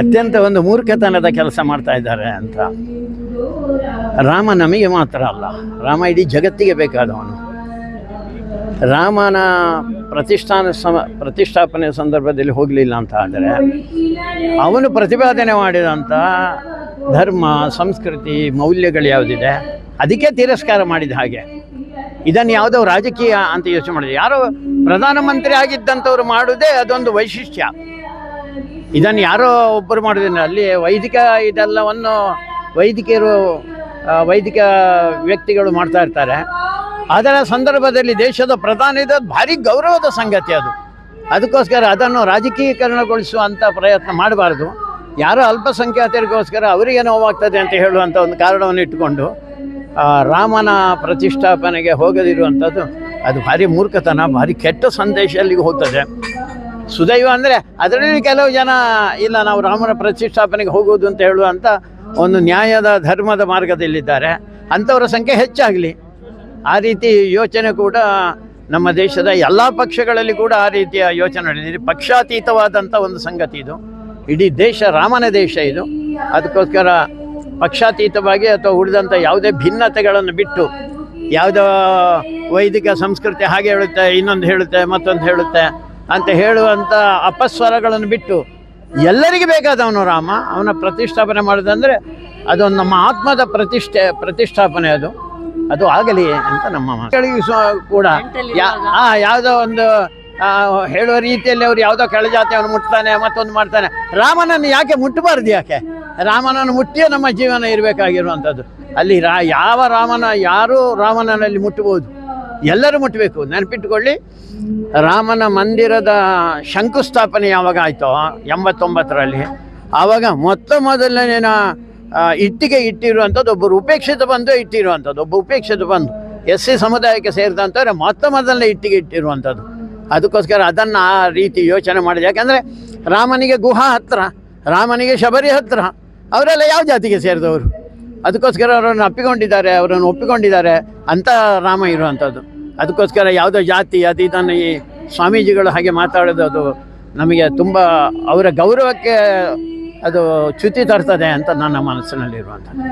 ಅತ್ಯಂತ ಒಂದು ಮೂರ್ಖತನದ ಕೆಲಸ ಮಾಡ್ತಾ ಇದ್ದಾರೆ ಅಂತ. ರಾಮ ನಮಗೆ ಮಾತ್ರ ಅಲ್ಲ, ರಾಮ ಇಡೀ ಜಗತ್ತಿಗೆ ಬೇಕಾದವನು. ರಾಮನ ಪ್ರತಿಷ್ಠಾನ ಸಮ ಪ್ರತಿಷ್ಠಾಪನೆ ಸಂದರ್ಭದಲ್ಲಿ ಹೋಗಲಿಲ್ಲ ಅಂತ ಆದರೆ, ಅವನು ಪ್ರತಿಪಾದನೆ ಮಾಡಿದಂಥ ಧರ್ಮ, ಸಂಸ್ಕೃತಿ, ಮೌಲ್ಯಗಳು ಯಾವುದಿದೆ, ಅದಕ್ಕೆ ತಿರಸ್ಕಾರ ಮಾಡಿದ ಹಾಗೆ. ಇದನ್ನು ಯಾವುದೋ ರಾಜಕೀಯ ಅಂತ ಯೋಚನೆ ಮಾಡಿದೆ ಯಾರೋ ಪ್ರಧಾನಮಂತ್ರಿ ಆಗಿದ್ದಂಥವ್ರು ಮಾಡುವುದೇ ಅದೊಂದು ವೈಶಿಷ್ಟ್ಯ. ಇದನ್ನು ಯಾರೋ ಒಬ್ಬರು ಮಾಡೋದಿಲ್ಲ ಅಲ್ಲಿ ವೈದಿಕ ಇದೆಲ್ಲವನ್ನು ವೈದಿಕರು ವೈದಿಕ ವ್ಯಕ್ತಿಗಳು ಮಾಡ್ತಾ ಇರ್ತಾರೆ. ಅದರ ಸಂದರ್ಭದಲ್ಲಿ ದೇಶದ ಪ್ರಧಾನಿದ ಭಾರಿ ಗೌರವದ ಸಂಗತಿ ಅದು. ಅದಕ್ಕೋಸ್ಕರ ಅದನ್ನು ರಾಜಕೀಕರಣಗೊಳಿಸುವಂಥ ಪ್ರಯತ್ನ ಮಾಡಬಾರ್ದು. ಯಾರೋ ಅಲ್ಪಸಂಖ್ಯಾತರಿಗೋಸ್ಕರ ಅವರಿಗೆ ನೋವಾಗ್ತದೆ ಅಂತ ಹೇಳುವಂಥ ಒಂದು ಕಾರಣವನ್ನು ಇಟ್ಟುಕೊಂಡು ರಾಮನ ಪ್ರತಿಷ್ಠಾಪನೆಗೆ ಹೋಗದಿರುವಂಥದ್ದು ಅದು ಭಾರಿ ಮೂರ್ಖತನ, ಭಾರಿ ಕೆಟ್ಟ ಸಂದೇಶ ಅಲ್ಲಿಗೆ ಹೋಗ್ತದೆ. ಸುದೈವ ಅಂದರೆ ಅದರಲ್ಲಿ ಕೆಲವು ಜನ, ಇಲ್ಲ, ನಾವು ರಾಮನ ಪ್ರತಿಷ್ಠಾಪನೆಗೆ ಹೋಗುವುದು ಅಂತ ಹೇಳುವಂಥ ಒಂದು ನ್ಯಾಯದ ಧರ್ಮದ ಮಾರ್ಗದಲ್ಲಿದ್ದಾರೆ. ಅಂಥವರ ಸಂಖ್ಯೆ ಹೆಚ್ಚಾಗಲಿ. ಆ ರೀತಿ ಯೋಚನೆ ಕೂಡ ನಮ್ಮ ದೇಶದ ಎಲ್ಲ ಪಕ್ಷಗಳಲ್ಲಿ ಕೂಡ ಆ ರೀತಿಯ ಯೋಚನೆ ನಡೆದಿದೆ. ಪಕ್ಷಾತೀತವಾದಂಥ ಒಂದು ಸಂಗತಿ ಇದು. ಇಡೀ ದೇಶ ರಾಮನ ದೇಶ ಇದು. ಅದಕ್ಕೋಸ್ಕರ ಪಕ್ಷಾತೀತವಾಗಿ ಅಥವಾ ಉಳಿದಂಥ ಯಾವುದೇ ಭಿನ್ನತೆಗಳನ್ನು ಬಿಟ್ಟು ಯಾವುದೋ ವೈದಿಕ ಸಂಸ್ಕೃತಿ ಹಾಗೆ ಹೇಳುತ್ತೆ, ಇನ್ನೊಂದು ಹೇಳುತ್ತೆ, ಮತ್ತೊಂದು ಹೇಳುತ್ತೆ ಅಂತ ಹೇಳುವಂಥ ಅಪಸ್ವರಗಳನ್ನು ಬಿಟ್ಟು ಎಲ್ಲರಿಗೆ ಬೇಕಾದವನು ರಾಮ. ಅವನ ಪ್ರತಿಷ್ಠಾಪನೆ ಮಾಡೋದಂದರೆ ಅದೊಂದು ನಮ್ಮ ಆತ್ಮದ ಪ್ರತಿಷ್ಠೆ ಪ್ರತಿಷ್ಠಾಪನೆ ಅದು. ಅದು ಆಗಲಿ ಅಂತ ನಮ್ಮ ಮಕ್ಕಳಿಗೆ ಕೂಡ ಯಾ ಆ, ಯಾವುದೋ ಒಂದು ಹೇಳುವ ರೀತಿಯಲ್ಲಿ ಅವ್ರು ಯಾವುದೋ ಕೆಳಜಾತಿಯವನು ಮುಟ್ತಾನೆ ಮತ್ತೊಂದು ಮಾಡ್ತಾನೆ. ರಾಮನನ್ನು ಯಾಕೆ ಮುಟ್ಟಬಾರ್ದು ಯಾಕೆ? ರಾಮನನ್ನು ಮುಟ್ಟಿಯೇ ನಮ್ಮ ಜೀವನ ಇರಬೇಕಾಗಿರುವಂಥದ್ದು. ಅಲ್ಲಿ ರಾ ಯಾವ ರಾಮನ ಯಾರೂ ರಾಮನಲ್ಲಿ ಮುಟ್ಟಬಹುದು? ಎಲ್ಲರೂ ಮುಟ್ಟಬೇಕು ನೆನಪಿಟ್ಟುಕೊಳ್ಳಿ ರಾಮನ ಮಂದಿರದ ಶಂಕುಸ್ಥಾಪನೆ ಯಾವಾಗ ಆಯಿತೋ, ಎಂಬತ್ತೊಂಬತ್ತರಲ್ಲಿ. ಆವಾಗ ಮೊತ್ತ ಮೊದಲನೇನ ಇಟ್ಟಿಗೆ ಇಟ್ಟಿರುವಂಥದ್ದು, ಒಬ್ಬರು ಉಪೇಕ್ಷಿತ ಬಂದು ಇಟ್ಟಿರುವಂಥದ್ದು, ಒಬ್ಬ ಉಪೇಕ್ಷಿತ ಬಂದು. ಎಸ್ ಸಿ ಸಮುದಾಯಕ್ಕೆ ಸೇರಿದಂಥವ್ರೆ ಮೊತ್ತ ಮೊದಲನೇ ಇಟ್ಟಿಗೆ ಇಟ್ಟಿರುವಂಥದ್ದು. ಅದಕ್ಕೋಸ್ಕರ ಅದನ್ನು ಆ ರೀತಿ ಯೋಚನೆ ಮಾಡಿದೆ. ಯಾಕಂದರೆ ರಾಮನಿಗೆ ಗುಹಾ ಹತ್ತಿರ ರಾಮನಿಗೆ ಶಬರಿ ಹತ್ತಿರ ಅವರೆಲ್ಲ ಯಾವ ಜಾತಿಗೆ ಸೇರಿದವರು? ಅದಕ್ಕೋಸ್ಕರ ಅವರನ್ನು ಅಪ್ಪಿಕೊಂಡಿದ್ದಾರೆ, ಅವರನ್ನು ಒಪ್ಪಿಕೊಂಡಿದ್ದಾರೆ ಅಂತ ರಾಮ ಇರುವಂಥದ್ದು. ಅದಕ್ಕೋಸ್ಕರ ಯಾವುದೋ ಜಾತಿ ಅದು ಇದನ್ನು ಈ ಸ್ವಾಮೀಜಿಗಳು ಹಾಗೆ ಮಾತಾಡೋದು ಅದು ನಮಗೆ ತುಂಬ ಅವರ ಗೌರವಕ್ಕೆ ಅದು ಚ್ಯುತಿ ತರ್ತದೆ ಅಂತ ನನ್ನ ಮನಸ್ಸಿನಲ್ಲಿರುವಂಥದ್ದು.